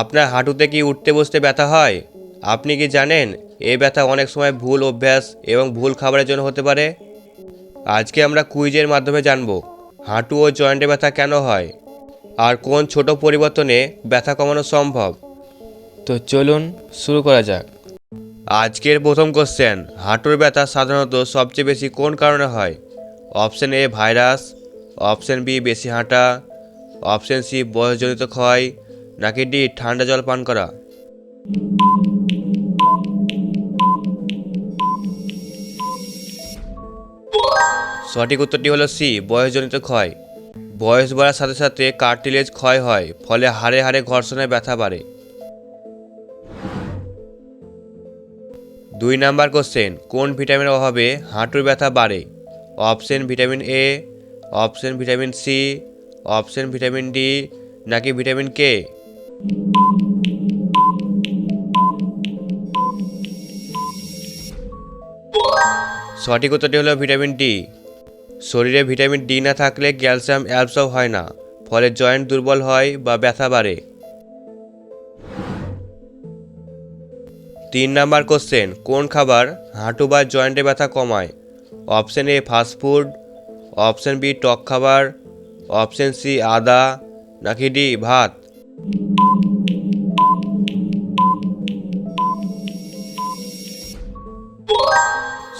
আপনার হাঁটুতে কি উঠতে বসতে ব্যথা হয়? আপনি কি জানেন এই ব্যথা অনেক সময় ভুল অভ্যাস এবং ভুল খাবারের জন্য হতে পারে? আজকে আমরা কুইজের মাধ্যমে জানব হাঁটু ও জয়েন্টে ব্যথা কেন হয়? আর কোন ছোট পরিবর্তনে ব্যথা কমানো সম্ভব? তো চলুন শুরু করা যাক। আজকের প্রথম কোশ্চেন হাঁটুর ব্যথা সাধারণত সবচেয়ে বেশি কোন কারণে হয়? Option A virus option B বেশি হাঁটা অপশন সি বয়সজনিত ক্ষয় নাকি ডি ঠান্ডা জল পান করা। সঠিক উত্তরটি হলো সি, বয়সজনিত ক্ষয়। বয়স বাড়ার সাথে সাথে কার্টিলেজ ক্ষয় হয়, ফলে হাড়ে হাড়ে ঘর্ষণে ব্যথা বাড়ে। দুই নাম্বার কোশ্চেন, কোন ভিটামিনের অভাবে হাঁটুর ব্যথা বাড়ে? Option vitamin A, option vitamin C, option vitamin D, নাকি ভিটামিন কে? সঠিক উত্তরটি হলো ভিটামিন ডি। শরীরে ভিটামিন ডি না থাকলে ক্যালসিয়াম অ্যাবসর্ব হয় না, ফলে জয়েন্ট দুর্বল হয় বা ব্যথা বাড়ে। তিন নাম্বার কোশ্চেন, কোন খাবার হাঁটু বা জয়েন্টে ব্যথা কমায়? Option A fast food option B টক খাবার, অপশন সি আদা, নাকি ডি ভাত?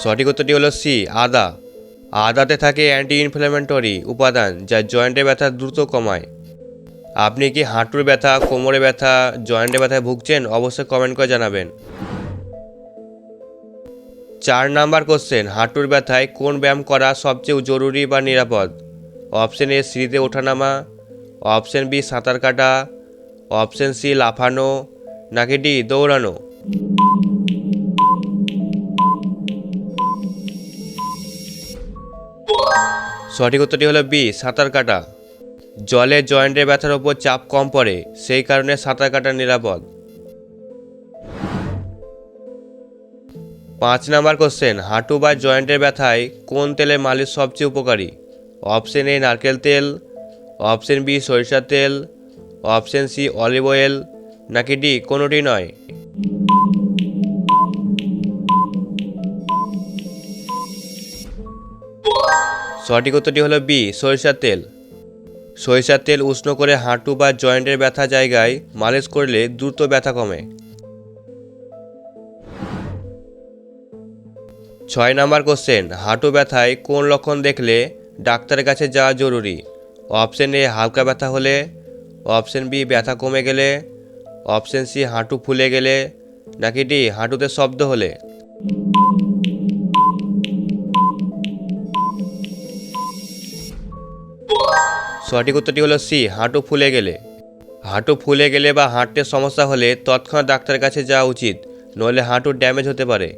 সঠিক উত্তরটি হলো সি, আদা। আদাতে থাকে অ্যান্টি ইনফ্ল্যামেটরি উপাদান যা জয়েন্টে ব্যথা দ্রুত কমায়। আপনি কি হাঁটুর ব্যথা, কোমরে ব্যথা জয়েন্টে ব্যথায় ভুগছেন অবশ্যই কমেন্ট করে জানাবেন। চার নাম্বার কোশ্চেন হাঁটুর ব্যথায় কোন ব্যায়াম করা সবচেয়ে জরুরি বা নিরাপদ? অপশন এ সিঁড়িতে ওঠানামা। অপশন বি সাঁতার কাটা। অপশন সি লাফানো। নাকি ডি দৌড়ানো? সঠিক উত্তরটি হলো বি, সাঁতার কাটা। জলে জয়েন্টের ব্যথার ওপর চাপ কম পড়ে, সেই কারণে সাঁতার কাটা নিরাপদ। পাঁচ নাম্বার কোশ্চেন, হাঁটু বা জয়েন্টের ব্যথায় কোন তেলে মালিশ সবচেয়ে উপকারী? অপশন এ, নারকেল তেল, অপশন বি, সরিষার তেল, অপশন সি, অলিভ অয়েল, নাকি ডি, কোনোটি নয়? সঠিক উত্তরটি হলো বি, সরিষার তেল। সরিষার তেল উষ্ণ করে হাঁটু বা জয়েন্টের ব্যথা জায়গায় মালিশ করলে দ্রুত ব্যথা কমে। ছয় নাম্বার কোশ্চেন, হাঁটু ব্যথায় কোন লক্ষণ দেখলে ডাক্তারের কাছে যাওয়া জরুরি? অপশন এ, হালকা ব্যথা হলে। অপশন বি, ব্যথা কমে গেলে। অপশন সি, হাঁটু ফুলে গেলে। নাকি ডি, হাঁটুতে শব্দ হলে। সঠিক উত্তরটি হলো সি, হাঁটু ফুলে গেলে। হাঁটু ফুলে গেলে বা হাঁটতে সমস্যা হলে তৎক্ষণাৎ ডাক্তারের কাছে যাওয়া উচিত, নইলে হাঁটুর ড্যামেজ হতে পারে।